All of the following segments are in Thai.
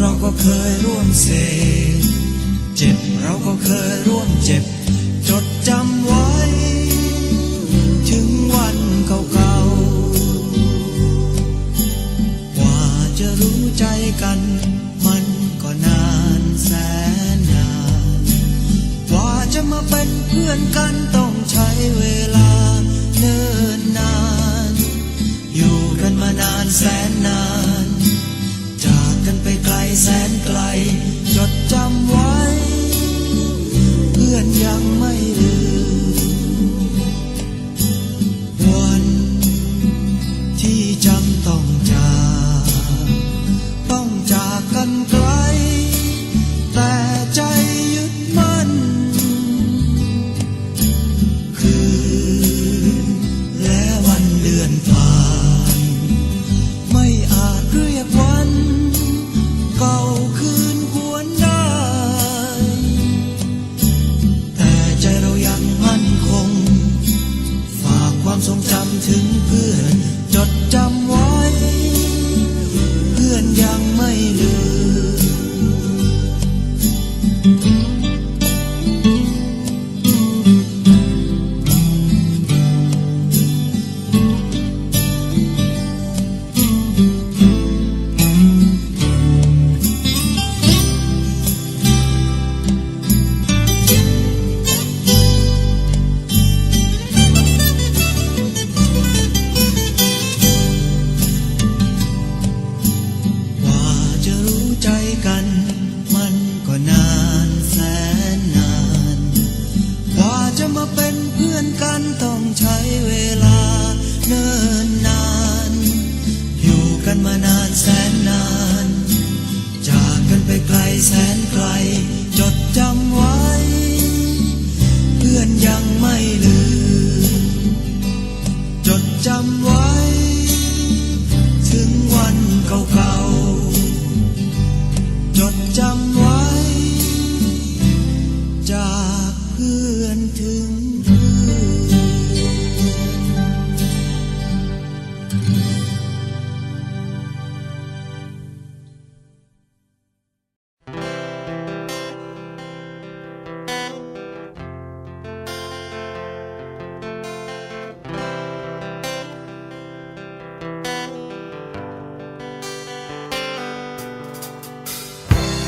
เราก็เคยร่วมเสพเจ็บเราก็เคยร่วมเจ็บ จดจำไว้ ถึงวันเก่าๆ กว่าจะรู้ใจกัน มันก็นานแสนนาน กว่าจะมาเป็นเพื่อนกันต้องใช้เวลาเนิ่นนาน อยู่กันมานานแสนนาน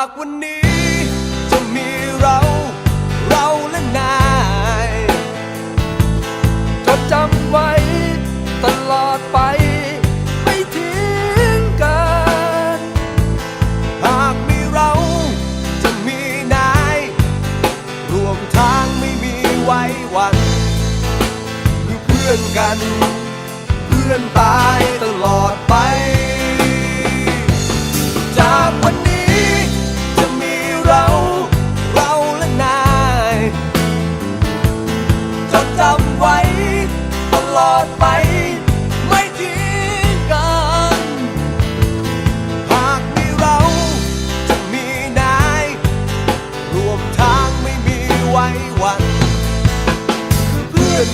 ากวันนี้จะมีเราเราและนายจดจำไว้ตลอดไปไม่ทิ้งกัน หากมีเราจะมีนายรวมทางไม่มีวันคือเพื่อนกัน เพื่อนตา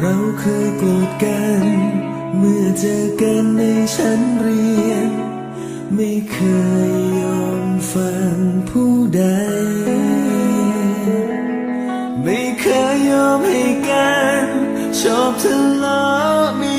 เราเคยโกรธกัน เมื่อเจอกันในชั้นเรียน ไม่เคยยอมฟังผู้ใด ไม่เคยยอมให้กัน ชอบทะเลาะมี